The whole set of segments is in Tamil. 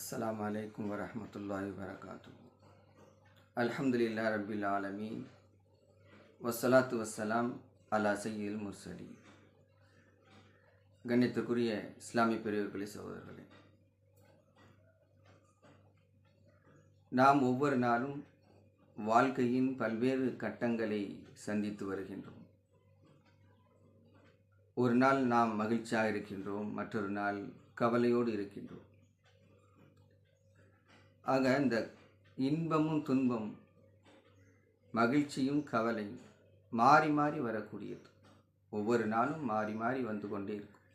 السلام عليكم ورحمة الله وبركاته. الحمد لله رب العالمين. வஸ்ஸலாத்து வஸ்ஸலாம் على سيد المرسلين. கண்ணியத்துக்குரிய இஸ்லாமிய பெரியவர்களே சகோதரர்களே. நாம் ஒவ்வொரு நாளும் வாழ்க்கையின் பல்வேறு கட்டங்களை சந்தித்து வருகின்றோம். ஒரு நாள் நாம் மகிழ்ச்சியாக இருக்கின்றோம் மற்றொரு நாள் கவலையோடு இருக்கின்றோம். ஆக இந்த இன்பமும் துன்பமும் மகிழ்ச்சியும் கவலையும் மாறி மாறி வரக்கூடியது. ஒவ்வொரு நாளும் மாறி மாறி வந்து கொண்டே இருக்கும்.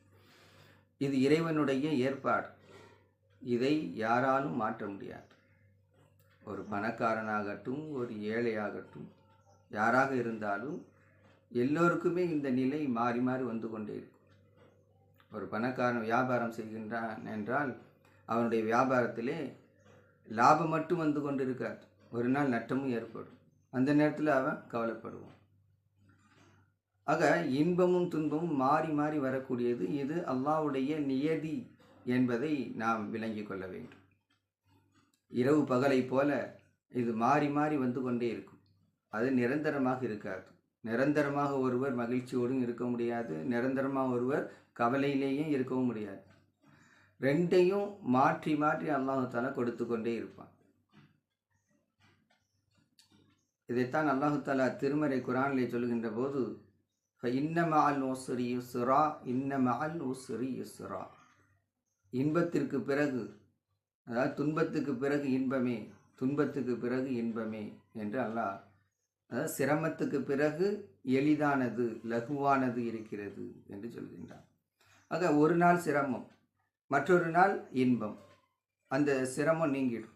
இது இறைவனுடைய ஏற்பாடு. இதை யாராலும் மாற்ற முடியாது. ஒரு பணக்காரனாகட்டும் ஒரு ஏழையாகட்டும் யாராக இருந்தாலும் எல்லோருக்குமே இந்த நிலை மாறி மாறி வந்து கொண்டே இருக்கும். ஒரு பணக்காரன் வியாபாரம் செய்கின்றான் என்றால் அவனுடைய வியாபாரத்திலே லாபம் மட்டும் வந்து கொண்டு இருக்காது ஒரு நாள் நட்டமும் ஏற்படும். அந்த நேரத்தில் அவன் கவலைப்படுவான். ஆக இன்பமும் துன்பமும் மாறி மாறி வரக்கூடியது இது அல்லாவுடைய நியதி என்பதை நாம் விளங்கிக் கொள்ள வேண்டும். இரவு பகலை போல இது மாறி மாறி வந்து கொண்டே இருக்கும். அது நிரந்தரமாக இருக்காது. நிரந்தரமாக ஒருவர் மகிழ்ச்சியோடும் இருக்க முடியாது. நிரந்தரமாக ஒருவர் கவலையிலேயும் இருக்கவும் முடியாது. ரெண்டையும் மாற்றி மாற்றி அல்லாஹால கொடுத்து கொண்டே இருப்பான். இதைத்தான் அல்லாஹாலா திருமறை குரானிலே சொல்கின்ற போது இன்னம அல் ஓசுரி யுசுரா இன்னம அல் ஓசுரி யுசுரா இன்பத்திற்கு பிறகு அதாவது துன்பத்துக்கு பிறகு இன்பமே துன்பத்துக்கு பிறகு இன்பமே என்று அல்லாஹ் அதாவது சிரமத்துக்கு பிறகு எளிதானது லகுவானது இருக்கிறது என்று சொல்கின்றான். ஆக ஒரு நாள் சிரமம். மற்றொரு நாள் இன்பம். அந்த சிரமம் நீங்கிடும்.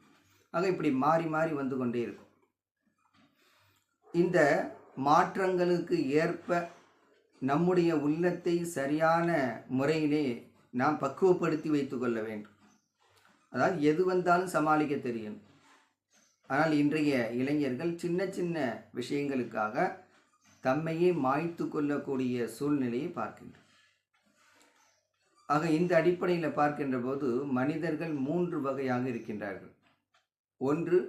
ஆக இப்படி மாறி மாறி வந்து கொண்டே இருக்கும். இந்த மாற்றங்களுக்கு ஏற்ப நம்முடைய உள்ளத்தை சரியான முறையிலே நாம் பக்குவப்படுத்தி வைத்துக்கொள்ள வேண்டும். அதாவது எது வந்தாலும் சமாளிக்க தெரியும். ஆனால் இன்றைய இளைஞர்கள் சின்ன சின்ன விஷயங்களுக்காக தம்மையே மாய்த்து கொள்ளக்கூடிய சூழ்நிலையை பார்க்கின்றனர். ஆக இந்த அடிப்படையில் பார்க்கின்ற போது மனிதர்கள் மூன்று வகையாக இருக்கின்றார்கள். ஒன்று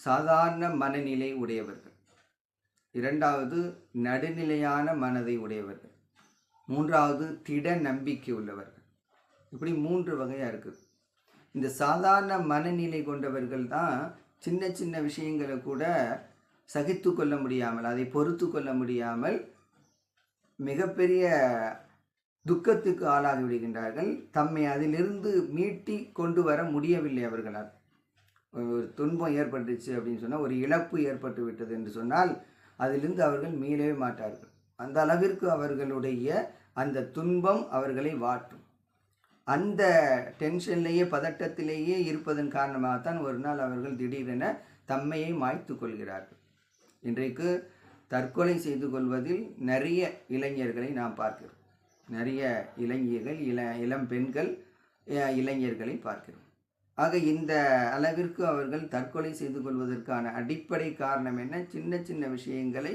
சாதாரண மனநிலை உடையவர்கள். இரண்டாவது நடுநிலையான மனதை உடையவர்கள். மூன்றாவது திட நம்பிக்கை உள்ளவர்கள். இப்படி மூன்று வகையாக இருக்குது இந்த சாதாரண மனநிலை கொண்டவர்கள் தான் சின்ன சின்ன விஷயங்களை கூட சகித்து கொள்ள முடியாமல் அதை பொறுத்து கொள்ள முடியாமல் மிகப்பெரிய துக்கத்துக்கு ஆளாகி விடுகின்றார்கள். தம்மை அதிலிருந்து மீட்டி கொண்டு வர முடியவில்லை அவர்களால். ஒரு துன்பம் ஏற்பட்டுச்சு அப்படின்னு சொன்னால் ஒரு இழப்பு ஏற்பட்டு விட்டது என்று சொன்னால் அதிலிருந்து அவர்கள் மீளவே மாட்டார்கள். அந்த அளவிற்கு அவர்களுடைய அந்த துன்பம் அவர்களை வாட்டும். அந்த டென்ஷன்லேயே பதட்டத்திலேயே இருப்பதன் காரணமாகத்தான் ஒரு நாள் அவர்கள் திடீரென தம்மையை மாய்த்து கொள்கிறார்கள். இன்றைக்கு தற்கொலை செய்து கொள்வதில் நிறைய இளைஞர்களை நாம் பார்க்கிறோம். நிறைய இளைஞர்கள் இள இளம் பெண்கள் இளைஞர்களை பார்க்கிறோம். ஆக இந்த அளவிற்கு அவர்கள் தற்கொலை செய்து கொள்வதற்கான அடிப்படை காரணம் என்ன? சின்ன சின்ன விஷயங்களை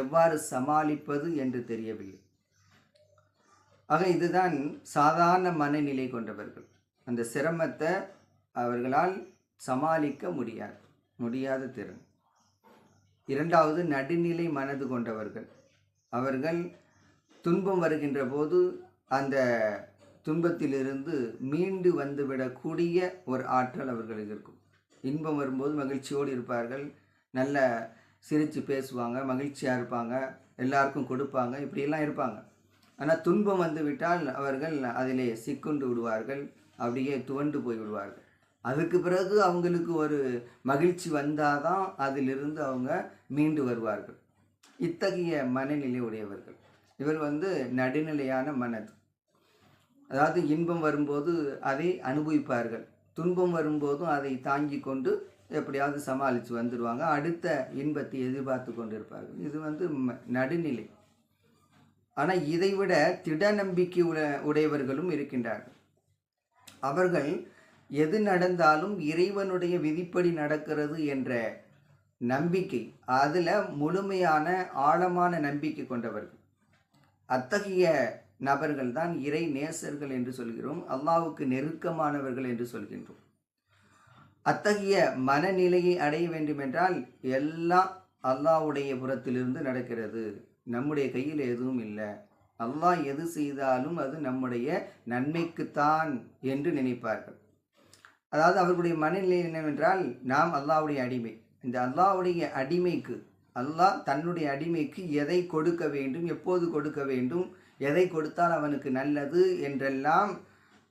எவ்வாறு சமாளிப்பது என்று தெரியவில்லை. ஆக இதுதான் சாதாரண மனநிலை கொண்டவர்கள். அந்த சிரமத்தை அவர்களால் சமாளிக்க முடியாது முடியாத திறன். இரண்டாவது நடுநிலை மனது கொண்டவர்கள். அவர்கள் துன்பம் வருகின்ற போது அந்த துன்பத்திலிருந்து மீண்டு வந்துவிடக்கூடிய ஒரு ஆற்றல் அவர்களுக்கு இருக்கும். இன்பம் வரும்போது மகிழ்ச்சியோடு இருப்பார்கள். நல்ல சிரித்து பேசுவாங்க மகிழ்ச்சியாக இருப்பாங்க எல்லாருக்கும் கொடுப்பாங்க இப்படியெல்லாம் இருப்பாங்க. ஆனால் துன்பம் வந்து விட்டால் அவர்கள் அதிலே சிக்குண்டு விடுவார்கள் அப்படியே துவண்டு போய் விடுவார்கள். அதுக்கு பிறகு அவங்களுக்கு ஒரு மகிழ்ச்சி வந்தால் தான் அதிலிருந்து அவங்க மீண்டு வருவார்கள். இத்தகைய மனநிலை உடையவர்கள். இவர் வந்து நடுநிலையான மனது அதாவது இன்பம் வரும்போது அதை அனுபவிப்பார்கள். துன்பம் வரும்போதும் அதை தாங்கி கொண்டு எப்படியாவது சமாளித்து வந்துடுவாங்க அடுத்த இன்பத்தை எதிர்பார்த்து கொண்டு இருப்பார்கள் இது வந்து நடுநிலை. ஆனால் இதைவிட திட நம்பிக்கை உட உடையவர்களும் இருக்கின்றார்கள். அவர்கள் எது நடந்தாலும் இறைவனுடைய விதிப்படி நடக்கிறது என்ற நம்பிக்கை அதில் முழுமையான ஆழமான நம்பிக்கை கொண்டவர்கள். அத்தகைய நபர்கள் தான் இறை நேசர்கள் என்று சொல்கிறோம் அல்லாவுக்கு நெருக்கமானவர்கள் என்று சொல்கின்றோம். அத்தகைய மனநிலையை அடைய வேண்டுமென்றால் எல்லாம் அல்லாவுடைய புறத்திலிருந்து நடக்கிறது. நம்முடைய கையில் எதுவும் இல்லை. அல்லாஹ் எது செய்தாலும் அது நம்முடைய நன்மைக்குத்தான் என்று நினைப்பார்கள். அதாவது அவர்களுடைய மனநிலை என்னவென்றால் நாம் அல்லாஹ்வுடைய அடிமை. இந்த அல்லாஹ்வுடைய அடிமைக்கு அல்லாஹ் தன்னுடைய அடிமைக்கு எதை கொடுக்க வேண்டும் எப்போது கொடுக்க வேண்டும் எதை கொடுத்தால் அவனுக்கு நல்லது என்றெல்லாம்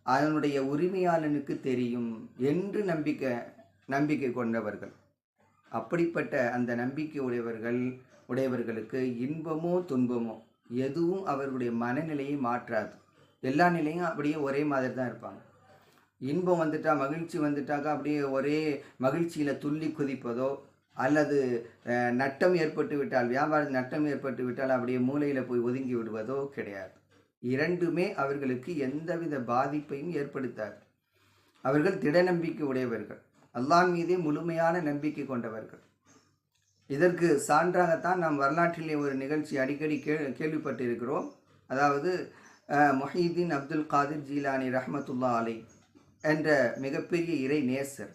அதனுடைய உரிமையாளனுக்கு தெரியும் என்று நம்பிக்கை நம்பிக்கை கொண்டவர்கள். அப்படிப்பட்ட அந்த நம்பிக்கை உடையவர்கள் உடையவர்களுக்கு இன்பமோ துன்பமோ எதுவும் அவர்களுடைய மனநிலையை மாற்றாது. எல்லா நிலையும் அப்படியே ஒரே மாதிரி தான் இருப்பாங்க. இன்பம் வந்துட்டா மகிழ்ச்சி வந்துட்டாக்கா அப்படியே ஒரே மகிழ்ச்சியில் துள்ளி குதிப்பதோ அல்லது நட்டம் ஏற்பட்டு விட்டால் வியாபார நட்டம் ஏற்பட்டு விட்டால் அப்படியே மூலையில் போய் ஒதுங்கி விடுவதோ கிடையாது. இரண்டுமே அவர்களுக்கு எந்தவித பாதிப்பையும் ஏற்படுத்தாது. அவர்கள் திட நம்பிக்கை உடையவர்கள். அல்லாஹ் மீதே முழுமையான நம்பிக்கை கொண்டவர்கள். இதற்கு சான்றாகத்தான் நாம் வரலாற்றிலே ஒரு நிகழ்ச்சி அடிக்கடி கே கேள்விப்பட்டிருக்கிறோம். அதாவது மொஹீதீன் அப்துல் காதிர் ஜீலானி ரஹமத்துல்லா அலை என்ற மிகப்பெரிய இறை நேசர்.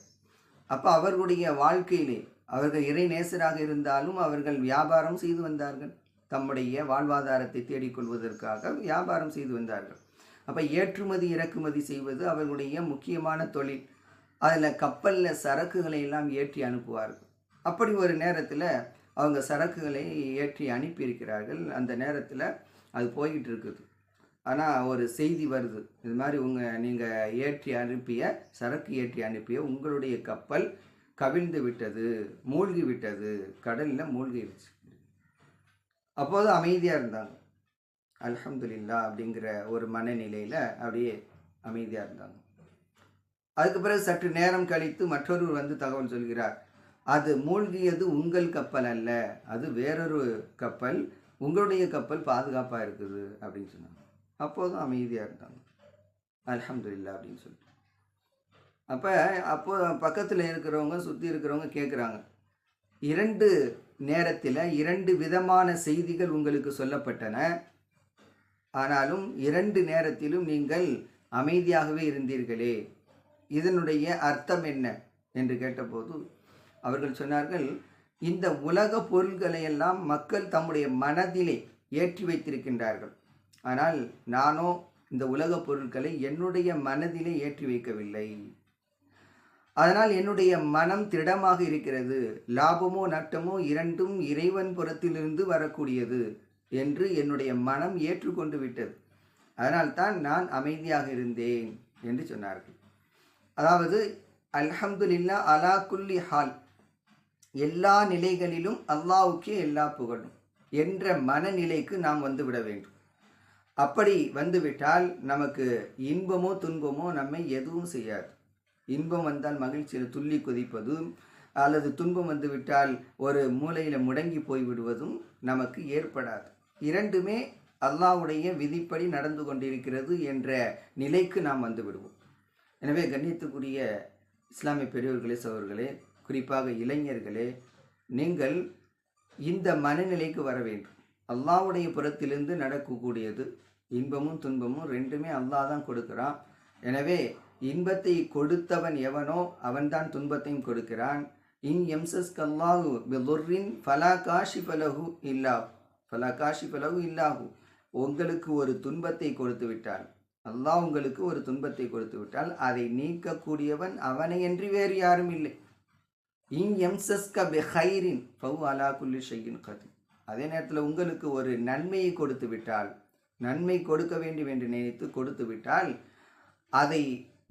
அப்போ அவர்களுடைய வாழ்க்கையிலே அவர்கள் இறை நேசராக இருந்தாலும் அவர்கள் வியாபாரம் செய்து வந்தார்கள். தம்முடைய வாழ்வாதாரத்தை தேடிக்கொள்வதற்காக வியாபாரம் செய்து வந்தார்கள். அப்போ ஏற்றுமதி இறக்குமதி செய்வது அவர்களுடைய முக்கியமான தொழில். அதில் கப்பலில் சரக்குகளை எல்லாம் ஏற்றி அனுப்புவார்கள். அப்படி ஒரு நேரத்தில் அவங்க சரக்குகளை ஏற்றி அனுப்பியிருக்கிறார்கள். அந்த நேரத்தில் அது போய்கிட்டு இருக்குது. ஆனால் ஒரு செய்தி வருது. இது மாதிரி உங்கள் நீங்கள் ஏற்றி அனுப்பிய சரக்கு ஏற்றி அனுப்பிய உங்களுடைய கப்பல் கவிழ்ந்து விட்டது மூழ்கி விட்டது கடலில் மூழ்கிடுச்சு அப்போது அமைதியாக இருந்தாங்க. அல்ஹம்துலில்லா அப்படிங்கிற ஒரு மனநிலையில் அப்படியே அமைதியாக இருந்தாங்க. அதுக்கு பிறகு சற்று நேரம் கழித்து மற்றொருவர் வந்து தகவல் சொல்கிறார். அது மூழ்கியது உங்கள் கப்பல் அல்ல அது வேறொரு கப்பல் உங்களுடைய கப்பல் பாதுகாப்பாக இருக்குது அப்படின்னு சொன்னாங்க. அப்போதும் அமைதியாக இருந்தாங்க. அலமதுல்லா அப்படின்னு சொல்லிட்டு. அப்போ அப்போ பக்கத்தில் இருக்கிறவங்க சுற்றி இருக்கிறவங்க கேட்குறாங்க இரண்டு நேரத்தில் இரண்டு விதமான செய்திகள் உங்களுக்கு சொல்லப்பட்டன. ஆனாலும் இரண்டு நேரத்திலும் நீங்கள் அமைதியாகவே இருந்தீர்களே. இதனுடைய அர்த்தம் என்ன? என்று கேட்டபோது அவர்கள் சொன்னார்கள் இந்த உலக பொருள்களை எல்லாம் மக்கள் தம்முடைய மனதிலே ஏற்றி வைத்திருக்கின்றார்கள். ஆனால் நானோ இந்த உலக பொருட்களை என்னுடைய மனதிலே ஏற்றி வைக்கவில்லை. அதனால் என்னுடைய மனம் திடமாக இருக்கிறது. லாபமோ நட்டமோ இரண்டும் இறைவன் புறத்திலிருந்து வரக்கூடியது என்று என்னுடைய மனம் ஏற்றுக்கொண்டு விட்டது. அதனால்தான் நான் அமைதியாக இருந்தேன் என்று சொன்னார்கள். அதாவது அல்ஹம்துலில்லா அலா குல்லி ஹால். எல்லா நிலைகளிலும் அல்லாவுக்கே எல்லா புகழும் என்ற மனநிலைக்கு நாம் வந்துவிட வேண்டும். அப்படி வந்துவிட்டால் நமக்கு இன்பமோ துன்பமோ நம்மை எதுவும் செய்யாது. இன்பம் வந்தால் மகிழ்ச்சியில் துள்ளி குதிப்பதும் அல்லது துன்பம் வந்துவிட்டால் ஒரு மூலையில் முடங்கி போய் விடுவதும் நமக்கு ஏற்படாது. இரண்டுமே அல்லாஹ்வுடைய விதிப்படி நடந்து கொண்டிருக்கிறது என்ற நிலைக்கு நாம் வந்து விடுவோம். எனவே கண்ணியத்துக்குரிய இஸ்லாமிய பெரியவர்களே சோர்களே குறிப்பாக இளைஞர்களே நீங்கள் இந்த மனநிலைக்கு வர வேண்டும். அல்லாவுடைய புறத்திலிருந்து நடக்கக்கூடியது இன்பமும் துன்பமும் ரெண்டுமே அல்லாஹ் தான் கொடுக்குறான். எனவே இன்பத்தை கொடுத்தவன் எவனோ அவன்தான் துன்பத்தையும் கொடுக்கிறான். இன் எம்சஸ் கல்லாஹு பிதுர்ரின் ஃபலா காஷி பலகு இல்லாஹு ஃபலா காஷி பலகு இல்லாஹு. உங்களுக்கு ஒரு துன்பத்தை கொடுத்து விட்டால் அல்லாஹ் உங்களுக்கு ஒரு துன்பத்தை கொடுத்து விட்டால் அதை நீக்கக்கூடியவன் அவனையன்றி வேறு யாரும் இல்லை. இன் எம்சஸ்க பெஹைரின் ஃபவு அலா குல்லி ஷையின் கதி அதே நேரத்தில் உங்களுக்கு ஒரு நன்மையை கொடுத்து விட்டால் நன்மை கொடுக்க வேண்டும் என்று நினைத்து கொடுத்து விட்டால் அதை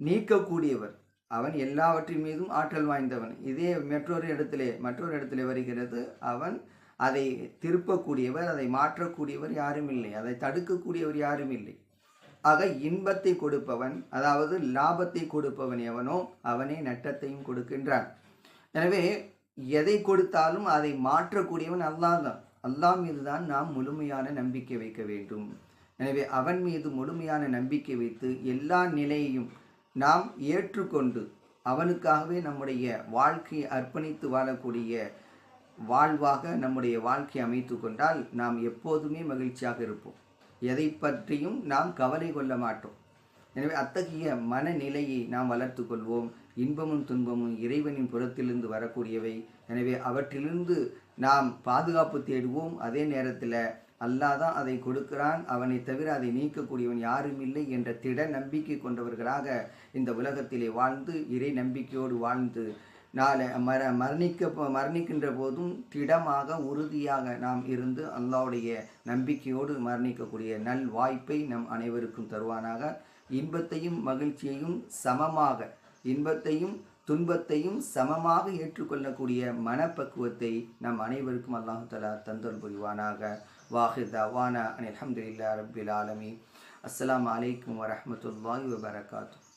நீக்கக்கூடியவர். அவன் எல்லாவற்றின் மீதும் ஆற்றல் வாய்ந்தவன். இதே மற்றொரு இடத்திலே மற்றொரு இடத்திலே வருகிறது. அவன் அதை திருப்பக்கூடியவர் அதை மாற்றக்கூடியவர் யாரும் இல்லை. அதை தடுக்கக்கூடியவர் யாரும் இல்லை. ஆக இன்பத்தை கொடுப்பவன் அதாவது லாபத்தை கொடுப்பவன் எவனோ அவனே நட்டத்தையும் கொடுக்கின்றான். எனவே எதை கொடுத்தாலும் அதை மாற்றக்கூடியவன் அல்லாஹ் தான் அல்லாஹ் மீது தான் நாம் முழுமையான நம்பிக்கை வைக்க வேண்டும். எனவே அவன் மீது முழுமையான நம்பிக்கை வைத்து எல்லா நிலையையும் நாம் ஏற்றுக்கொண்டு அவனுக்காகவே நம்முடைய வாழ்க்கையை அர்ப்பணித்து வாழக்கூடிய வாழ்வாக நம்முடைய வாழ்க்கையை அமைத்து கொண்டால் நாம் எப்போதுமே மகிழ்ச்சியாக இருப்போம். எதை பற்றியும் நாம் கவலை கொள்ள மாட்டோம். எனவே அத்தகைய மனநிலையை நாம் வளர்த்து கொள்வோம். இன்பமும் துன்பமும் இறைவனின் புறத்திலிருந்து வரக்கூடியவை. எனவே அவற்றிலிருந்து நாம் பாதுகாப்பு தேடுவோம். அதே நேரத்தில் அல்லாஹ் தான் அதை கொடுக்கிறான். அவனை தவிர அதை நீக்கக்கூடியவன் யாரும் இல்லை என்ற திட நம்பிக்கை கொண்டவர்களாக இந்த உலகத்திலே வாழ்ந்து இறை நம்பிக்கையோடு வாழ்ந்து நாளை மர மரணிக்க மரணிக்கின்ற போதும் திடமாக உறுதியாக நாம் இருந்து அல்லாவுடைய நம்பிக்கையோடு மரணிக்கக்கூடிய நல் வாய்ப்பை நம் அனைவருக்கும் தருவானாக. இன்பத்தையும் மகிழ்ச்சியையும் சமமாக இன்பத்தையும் துன்பத்தையும் சமமாக ஏற்றுக்கொள்ளக்கூடிய மனப்பக்குவத்தை நம் அனைவருக்கும் அல்லாஹு தலா தந்தல் புரிவானாக. واخر دعوانا ان الحمد لله رب العالمين. السلام عليكم ورحمة الله وبركاته.